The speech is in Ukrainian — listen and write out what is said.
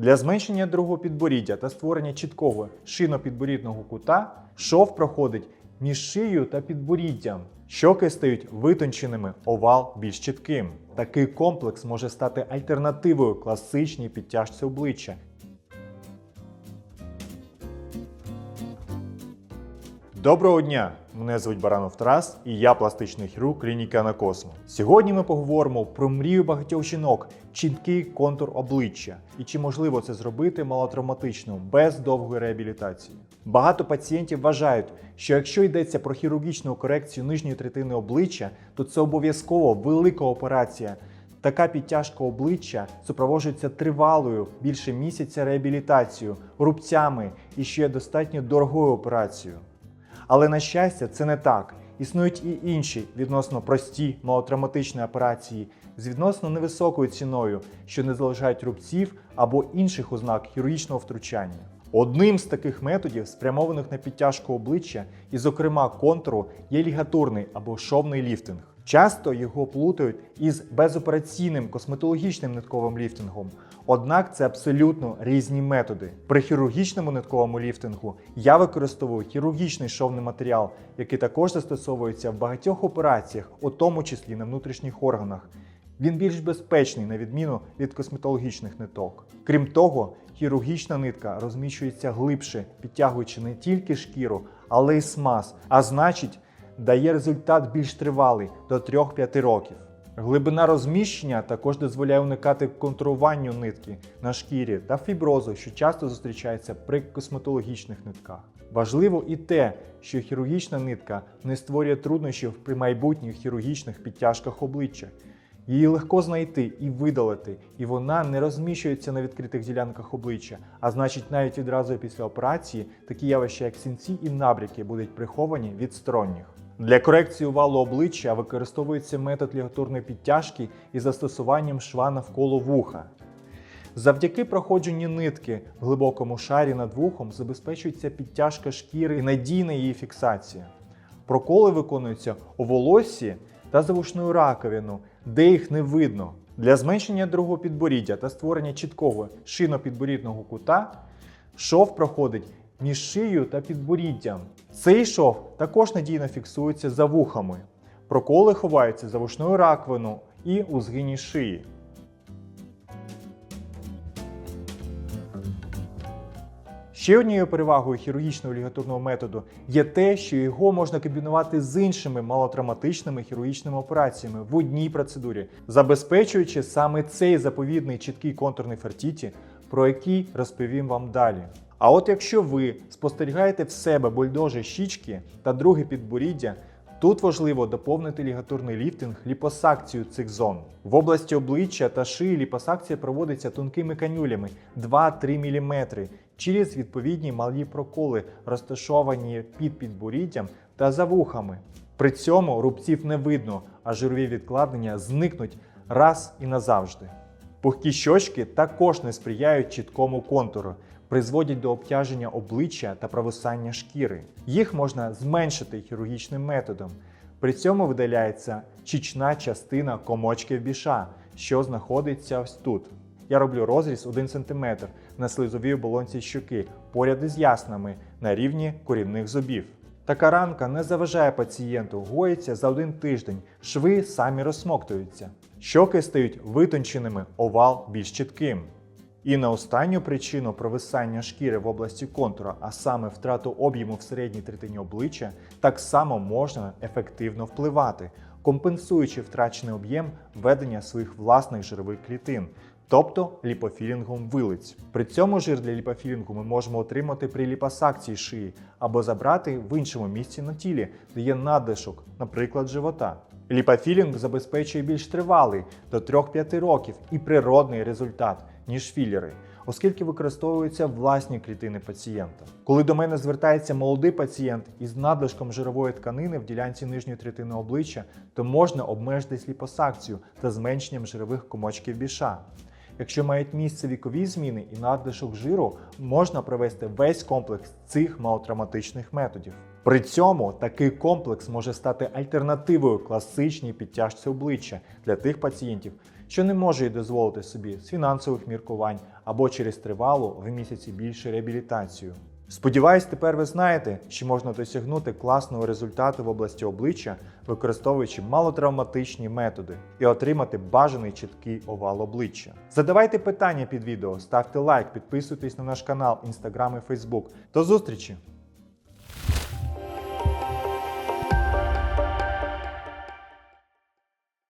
Для зменшення другого підборіддя та створення чіткого шинопідборідного кута шов проходить між шиєю та підборіддям. Щоки стають витонченими, овал більш чітким. Такий комплекс може стати альтернативою класичній підтяжці обличчя. Доброго дня! Мене звуть Баранов Тарас і я пластичний хірург клініки Анакосмо. Сьогодні ми поговоримо про мрію багатьох жінок, чіткий контур обличчя і чи можливо це зробити малотравматично без довгої реабілітації. Багато пацієнтів вважають, що якщо йдеться про хірургічну корекцію нижньої третини обличчя, то це обов'язково велика операція. Така підтяжка обличчя супроводжується тривалою більше місяця реабілітацією, рубцями і ще достатньо дорогою операцією. Але на щастя, це не так. Існують і інші відносно прості малотравматичні операції з відносно невисокою ціною, що не залишають рубців або інших ознак хірургічного втручання. Одним з таких методів, спрямованих на підтяжку обличчя і, зокрема, контуру, є лігатурний або шовний ліфтинг. Часто його плутають із безопераційним косметологічним нитковим ліфтингом. Однак це абсолютно різні методи. При хірургічному нитковому ліфтингу я використовую хірургічний шовний матеріал, який також застосовується в багатьох операціях, у тому числі на внутрішніх органах. Він більш безпечний на відміну від косметологічних ниток. Крім того, хірургічна нитка розміщується глибше, підтягуючи не тільки шкіру, але й смаз, а значить, дає результат більш тривалий до 3-5 років. Глибина розміщення також дозволяє уникати контуруванню нитки на шкірі та фіброзу, що часто зустрічається при косметологічних нитках. Важливо і те, що хірургічна нитка не створює труднощів при майбутніх хірургічних підтяжках обличчя. Її легко знайти і видалити, і вона не розміщується на відкритих ділянках обличчя, а значить, навіть відразу після операції такі явища, як сінці і набряки, будуть приховані від сторонніх. Для корекції овалу обличчя використовується метод лігатурної підтяжки із застосуванням шва навколо вуха. Завдяки проходженню нитки в глибокому шарі над вухом забезпечується підтяжка шкіри і надійна її фіксація. Проколи виконуються у волоссі та завушною раковину, де їх не видно. Для зменшення другого підборіддя та створення чіткого шинопідборідного кута шов проходить між шиєю та підборіддям. Цей шов також надійно фіксується за вухами. Проколи ховаються за вушною раковину і у згині шиї. Ще однією перевагою хірургічного лігатурного методу є те, що його можна комбінувати з іншими малотравматичними хірургічними операціями в одній процедурі, забезпечуючи саме цей заповідний чіткий контурний фертіті, про який розповім вам далі. А от якщо ви спостерігаєте в себе бульдожі щічки та друге підборіддя, Тут важливо доповнити лігатурний ліфтинг ліпосакцію цих зон. В області обличчя та шиї ліпосакція проводиться тонкими канюлями 2-3 мм через відповідні малі проколи, розташовані під підборіддям та за вухами. При цьому рубців не видно, а жирові відкладення зникнуть раз і назавжди. Пухкі щочки також не сприяють чіткому контуру, призводять до обтяження обличчя та провисання шкіри. Їх можна зменшити хірургічним методом. При цьому видаляється чічна частина комочки біша, що знаходиться ось тут. Я роблю розріз 1 см на слизовій оболонці щоки поряд із яснами на рівні корінних зубів. Така ранка не заважає пацієнту, гоїться за один тиждень, шви самі розсмоктуються. Щоки стають витонченими, овал більш чітким. І на останню причину провисання шкіри в області контура, а саме втрату об'єму в середній третині обличчя, так само можна ефективно впливати, компенсуючи втрачений об'єм введення своїх власних жирових клітин, тобто ліпофілінгом вилиць. При цьому жир для ліпофілінгу ми можемо отримати при ліпосакції шиї або забрати в іншому місці на тілі, де є надлишок, наприклад, живота. Ліпофілінг забезпечує більш тривалий до 3-5 років і природний результат, ніж філери, оскільки використовуються власні клітини пацієнта. Коли до мене звертається молодий пацієнт із надлишком жирової тканини в ділянці нижньої третини обличчя, то можна обмежитись ліпосакцію та зменшенням жирових комочків біша. Якщо мають місце вікові зміни і надлишок жиру, можна провести весь комплекс цих малотравматичних методів. При цьому такий комплекс може стати альтернативою класичній підтяжці обличчя для тих пацієнтів, що не можуть дозволити собі з фінансових міркувань або через тривалу в місяці більше реабілітацію. Сподіваюсь, тепер ви знаєте, що можна досягнути класного результату в області обличчя, використовуючи малотравматичні методи, і отримати бажаний чіткий овал обличчя. Задавайте питання під відео, ставте лайк, підписуйтесь на наш канал, інстаграм і фейсбук. До зустрічі!